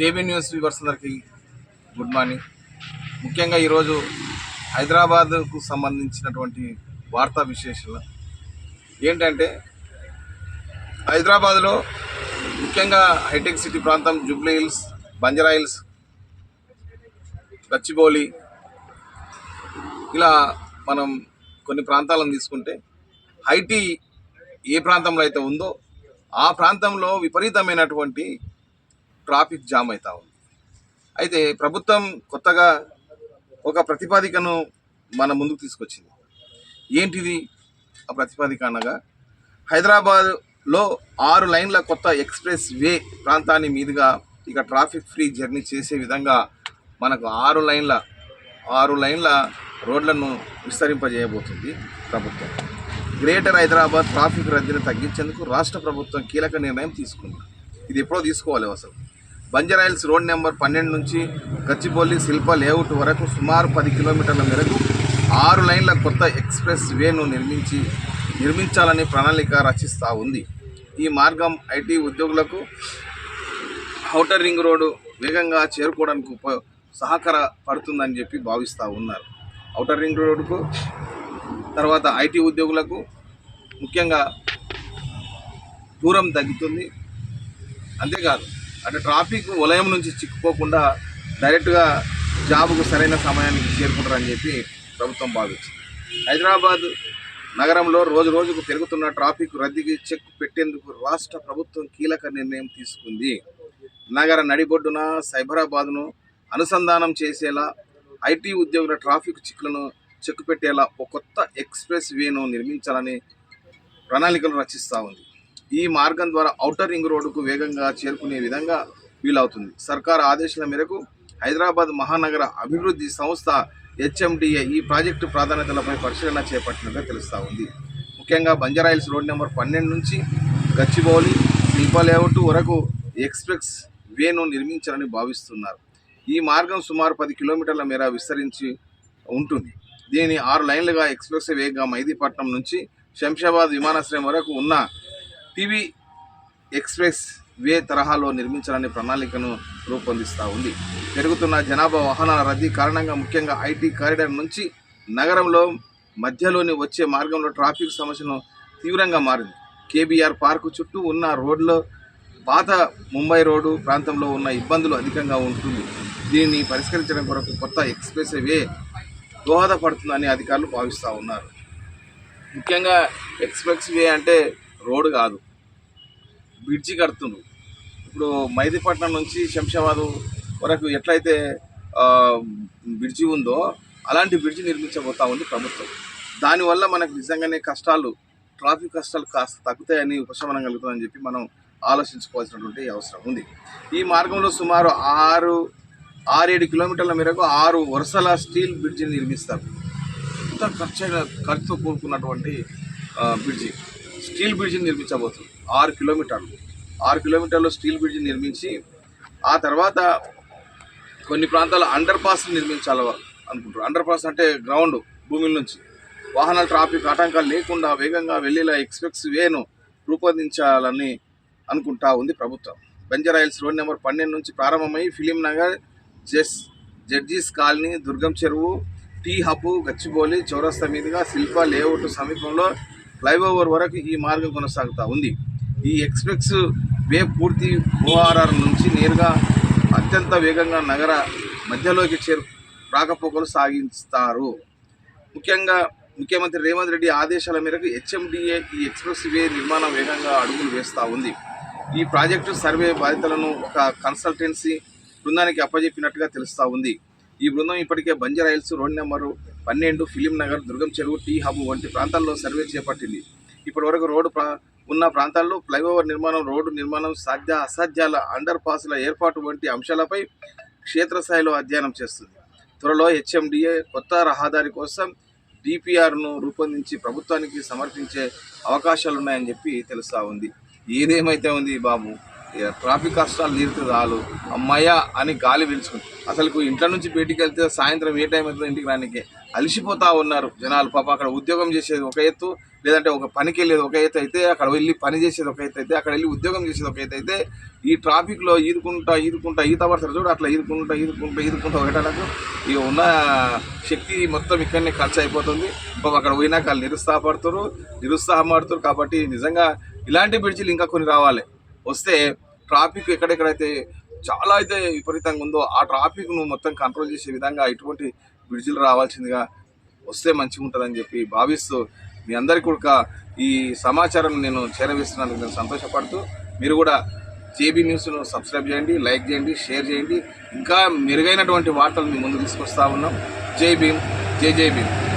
JB news viewers అందరికీ good morning. ముఖ్యంగా ఈరోజు హైదరాబాద్కు సంబంధించినటువంటి వార్తా విశేషాలు. ఏంటంటే హైదరాబాద్లో ముఖ్యంగా హైటెక్ సిటీ ప్రాంతం జూబ్లీ హిల్స్ బంజరా హిల్స్ గచ్చిబౌలి ఇలా మనం కొన్ని ప్రాంతాలను తీసుకుంటే హైటీ ఏ ప్రాంతంలో అయితే ఉందో ఆ ప్రాంతంలో విపరీతమైనటువంటి ట్రాఫిక్ జామ్ అవుతా ఉంది. అయితే ప్రభుత్వం కొత్తగా ఒక ప్రతిపాదికను మన ముందుకు తీసుకొచ్చింది. ఏంటిది ఆ ప్రతిపాదిక అనగా హైదరాబాద్లో ఆరు లైన్ల కొత్త ఎక్స్ప్రెస్ వే ప్రాంతాన్ని మీదుగా ఇక ట్రాఫిక్ ఫ్రీ జర్నీ చేసే విధంగా మనకు ఆరు లైన్ల ఆరు లైన్ల రోడ్లను విస్తరింపజేయబోతుంది ప్రభుత్వం. గ్రేటర్ హైదరాబాద్ ట్రాఫిక్ రద్దీని తగ్గించేందుకు రాష్ట్ర ప్రభుత్వం కీలక నిర్ణయం తీసుకుంది. ఇది ఎప్పుడో తీసుకోవాలి అసలు. బంజరాయిల్స్ రోడ్ నెంబర్ పన్నెండు నుంచి గచ్చిబౌలి శిల్ప లేఅవుట్ వరకు సుమారు పది కిలోమీటర్ల మేరకు ఆరు లైన్ల కొత్త ఎక్స్ప్రెస్ వేను నిర్మించి నిర్మించాలని ప్రణాళిక రచిస్తూ ఉంది. ఈ మార్గం ఐటీ ఉద్యోగులకు ఔటర్ రింగ్ రోడ్డు వేగంగా చేరుకోవడానికి ఉప సహకారపడుతుందని చెప్పి భావిస్తూ ఉన్నారు. ఔటర్ రింగ్ రోడ్డుకు తర్వాత ఐటీ ఉద్యోగులకు ముఖ్యంగా దూరం తగ్గుతుంది. అంతేకాదు అంటే ట్రాఫిక్ వలయం నుంచి చిక్కుపోకుండా డైరెక్ట్గా జాబుకు సరైన సమయానికి చేరుకుంటారని చెప్పి ప్రభుత్వం భావించింది. హైదరాబాద్ నగరంలో రోజు రోజుకు పెరుగుతున్న ట్రాఫిక్ రద్దీకి చెక్ పెట్టేందుకు రాష్ట్ర ప్రభుత్వం కీలక నిర్ణయం తీసుకుంది. నగర నడిబొడ్డున సైబరాబాద్ను అనుసంధానం చేసేలా ఐటీ ఉద్యోగుల ట్రాఫిక్ చిక్కులను చెక్ పెట్టేలా ఒక కొత్త ఎక్స్ప్రెస్ వేను నిర్మించాలని ప్రణాళికలు రచిస్తూ ఉంది. ఈ మార్గం ద్వారా ఔటర్ రింగ్ రోడ్డుకు వేగంగా చేరుకునే విధంగా వీలవుతుంది. సర్కార్ ఆదేశాల మేరకు హైదరాబాద్ మహానగర అభివృద్ధి సంస్థ హెచ్ఎండిఏ ఈ ప్రాజెక్టు ప్రాధాన్యతలపై పరిశీలన చేపట్టినట్టుగా తెలుస్తూ ఉంది. ముఖ్యంగా బంజారాయిల్స్ రోడ్ నెంబర్ పన్నెండు నుంచి గచ్చిబౌలి శిల్ప లేఅవుట్ వరకు ఎక్స్ప్రెస్ వేను నిర్మించాలని భావిస్తున్నారు. ఈ మార్గం సుమారు పది కిలోమీటర్ల మేర విస్తరించి ఉంటుంది. దీని ఆరు లైన్లుగా ఎక్స్ప్రెస్ వేగా మైదీపట్నం నుంచి శంషాబాద్ విమానాశ్రయం వరకు ఉన్న పివి ఎక్స్ప్రెస్ వే తరహాలో నిర్మించాలనే ప్రణాళికను రూపొందిస్తూ ఉంది. పెరుగుతున్న జనాభా వాహనాల రద్దీ కారణంగా ముఖ్యంగా ఐటీ కారిడార్ నుంచి నగరంలో మధ్యలోని వచ్చే మార్గంలో ట్రాఫిక్ సమస్యను తీవ్రంగా మారింది. కేబీఆర్ పార్కు చుట్టూ ఉన్న రోడ్లో పాత ముంబై రోడ్డు ప్రాంతంలో ఉన్న ఇబ్బందులు అధికంగా ఉంటుంది. దీనిని పరిష్కరించడం కొరకు కొత్త ఎక్స్ప్రెస్ వే దోహదపడుతుందని అధికారులు భావిస్తూ ఉన్నారు. ముఖ్యంగా ఎక్స్ప్రెస్ వే అంటే రోడ్డు కాదు. బ్రిడ్జి కడుతుండ్రు ఇప్పుడు మైదీపట్నం నుంచి శంషాబాద్ వరకు ఎట్లయితే బ్రిడ్జి ఉందో అలాంటి బ్రిడ్జి నిర్మించబోతా ఉంది ప్రభుత్వం. దానివల్ల మనకు నిజంగానే కష్టాలు ట్రాఫిక్ కష్టాలు కాస్త తగ్గుతాయని ఉపశమనం కలుగుతుందని చెప్పి మనం ఆలోచించుకోవాల్సినటువంటి అవసరం ఉంది. ఈ మార్గంలో సుమారు ఆరు ఆరేడు కిలోమీటర్ల మేరకు ఆరు వరుసల స్టీల్ బ్రిడ్జిని నిర్మిస్తారు. ఎంత ఖర్చు ఖర్చుతో కూడుకున్నటువంటి బ్రిడ్జి. స్టీల్ బ్రిడ్జిని నిర్మించబోతుంది. ఆరు కిలోమీటర్లు. ఆరు కిలోమీటర్లు స్టీల్ బ్రిడ్జిని నిర్మించి ఆ తర్వాత కొన్ని ప్రాంతాల అండర్ పాస్ నిర్మించాలి అనుకుంటారు అండర్ పాస్ అంటే గ్రౌండ్ భూమి నుంచి. వాహనాల ట్రాఫిక్ ఆటంకాలు లేకుండా వేగంగా వెళ్ళేలా ఎక్స్ప్రెస్ వేను రూపొందించాలని అనుకుంటా ఉంది ప్రభుత్వం. బంజారాయిల్స్ రోడ్ నెంబర్ పన్నెండు నుంచి ప్రారంభమై film Nagar జెస్ judges colony Durgam Cheruvu T hub Gachibowli చౌరస్తా మీదుగా శిల్ప లేఅవుట్ సమీపంలో ఫ్లైఓవర్ వరకు ఈ మార్గం కొనసాగుతూ ఉంది. ఈ ఎక్స్ప్రెస్ వే పూర్తి ఓఆర్ఆర్ నుంచి నేరుగా అత్యంత వేగంగా నగర మధ్యలోకి చేరు రాకపోకలు సాగిస్తారు. ముఖ్యంగా ముఖ్యమంత్రి రేవంత్ రెడ్డి ఆదేశాల మేరకు హెచ్ఎండిఏ ఈ ఎక్స్ప్రెస్ వే నిర్మాణం వేగంగా అడుగులు వేస్తూ ఉంది. ఈ ప్రాజెక్టు సర్వే బాధ్యతలను ఒక కన్సల్టెన్సీ బృందానికి అప్పజెప్పినట్టుగా తెలుస్తూ ఉంది. ఈ బృందం ఇప్పటికే బంజారాయిల్స్ రోడ్ నెంబరు పన్నెండు ఫిలిం నగర్ దుర్గం చెరువు టీ హబ్ వంటి ప్రాంతాల్లో సర్వే చేపట్టింది. ఇప్పటి వరకు రోడ్డు ప్రా ఉన్న ప్రాంతాల్లో ఫ్లైఓవర్ నిర్మాణం రోడ్డు నిర్మాణం సాధ్య అసాధ్యాల అండర్ పాస్ల ఏర్పాటు వంటి అంశాలపై క్షేత్రస్థాయిలో అధ్యయనం చేస్తుంది. త్వరలో హెచ్ఎండిఏ కొత్త రహదారి కోసం డిపిఆర్ను రూపొందించి ప్రభుత్వానికి సమర్పించే అవకాశాలున్నాయని చెప్పి తెలుస్తూ ఉంది. ఏదేమైతే ఉంది బాబు? ట్రాఫిక్ కష్టాలు తీరితే చాలు. అమ్మాయ అని గాలి పీల్చుకుని అసలు ఇంట్లో నుంచి బయటికి వెళ్తే సాయంత్రం ఏ టైం అవుతుంది ఇంటికి రానికే. అలిసిపోతా ఉన్నారు జనాలు. పాప అక్కడ ఉద్యోగం చేసేది ఒక ఎత్తు లేదంటే ఒక పనికి వెళ్ళేది ఒక ఎత్తు అయితే అక్కడ వెళ్ళి పని చేసేది ఒక ఎత్తు అయితే అక్కడ వెళ్ళి ఉద్యోగం చేసేది ఒక ఎత్తు అయితే ఈ ట్రాఫిక్లో ఈదుకుంటా ఈదుకుంటా ఈత పడతారు చూడు అట్లా ఈదుకుంటా ఈదుకుంటా ఈదుకుంటా ఒకటనకు ఇక ఉన్న శక్తి మొత్తం ఇక్కడనే ఖర్చు అయిపోతుంది. పాపం అక్కడ పోయినాక వాళ్ళు నిరుత్సాహపడుతారు నిరుత్సాహపడుతారు కాబట్టి నిజంగా ఇలాంటి బ్రిడ్జిలు ఇంకా కొన్ని రావాలి. వస్తే ట్రాఫిక్ ఎక్కడెక్కడైతే చాలా అయితే విపరీతంగా ఉందో ఆ ట్రాఫిక్ను మొత్తం కంట్రోల్ చేసే విధంగా ఇటువంటి బ్రిడ్జిలు రావాల్సిందిగా వస్తే మంచిగా ఉంటుందని చెప్పి భావిస్తూ మీ అందరికీ కూడా ఈ సమాచారం నేను చేరవేస్తున్నందుకు నేను సంతోషపడుతూ మీరు కూడా జేబీ న్యూస్ను సబ్స్క్రైబ్ చేయండి లైక్ చేయండి షేర్ చేయండి. ఇంకా మెరుగైనటువంటి వార్తలు మీ ముందు తీసుకొస్తా ఉన్నాం. జై భీమ్ జై జై భీమ్.